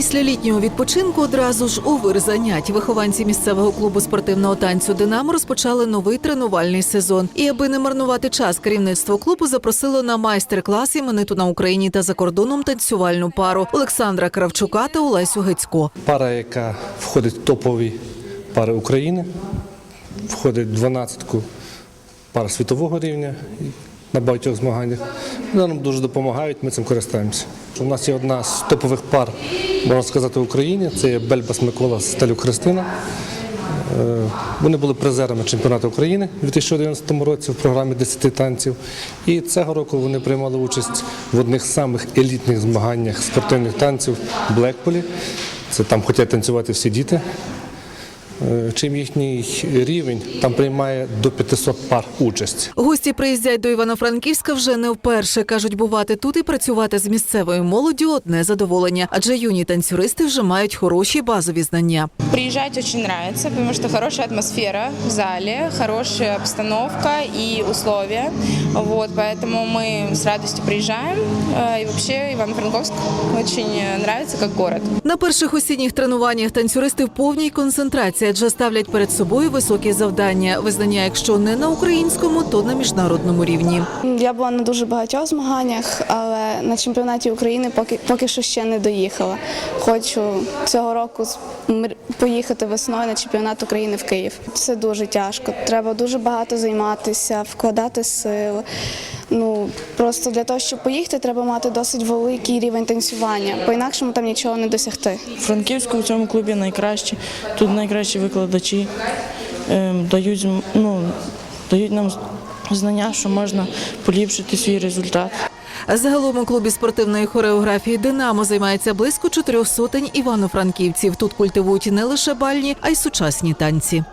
Після літнього відпочинку одразу ж у вир занять вихованці місцевого клубу спортивного танцю Динамо розпочали новий тренувальний сезон. І аби не марнувати час, керівництво клубу запросило на майстер-клас імениту на Україні та за кордоном танцювальну пару Олександра Кравчука та Олесю Гецько. Пара, яка входить в топові пари України, входить в 12-ку пар світового рівня на багатьох змаганнях. Вони нам дуже допомагають, ми цим користуємося. У нас є одна з топових пар, можна сказати, в Україні. Це є Бельбас Микола Стелю Христина. Е, Вони були призерами чемпіонату України у 2011 році в програмі 10 танців. І цього року вони приймали участь в одних з самих елітних змаганнях спортивних танців в Блекполі. Це там хочуть танцювати всі діти. Е, Чим їхній рівень там приймає до 500 пар участь. Гості приїздять до Івано-Франківська вже не вперше. кажуть, бувати тут і працювати з місцевою молоддю одне задоволення, адже юні танцюристи вже мають хороші базові знання. Приезжать очень нравится, потому что хорошая атмосфера в зале, хорошая обстановка и условия. Вот, поэтому мы с радостью приезжаем. Э, И вообще Иван-Франковск очень нравится как город. На перших осінніх тренуваннях танцюристи в повній концентрації, адже ставлять перед собою високі завдання. Визнання, якщо не на українському, то на міжнародному рівні. Я була на дуже багатьох змаганнях, але на чемпіонаті України поки, поки що ще не доїхала. Хочу цього року поїхати весною на чемпіонат України в Київ. Це дуже тяжко. Треба дуже багато займатися, вкладати сили. Ну просто для того, щоб поїхати, треба мати досить великий рівень танцювання. По-інакшому там нічого не досягти. Франківську в цьому клубі найкращі. Тут найкращі викладачі ем, дають, ну, дають нам знання, що можна поліпшити свій результат. Загалом у клубі спортивної хореографії Динамо займається близько чотирьох сотень івано-франківців. Тут культивують не лише бальні, а й сучасні танці.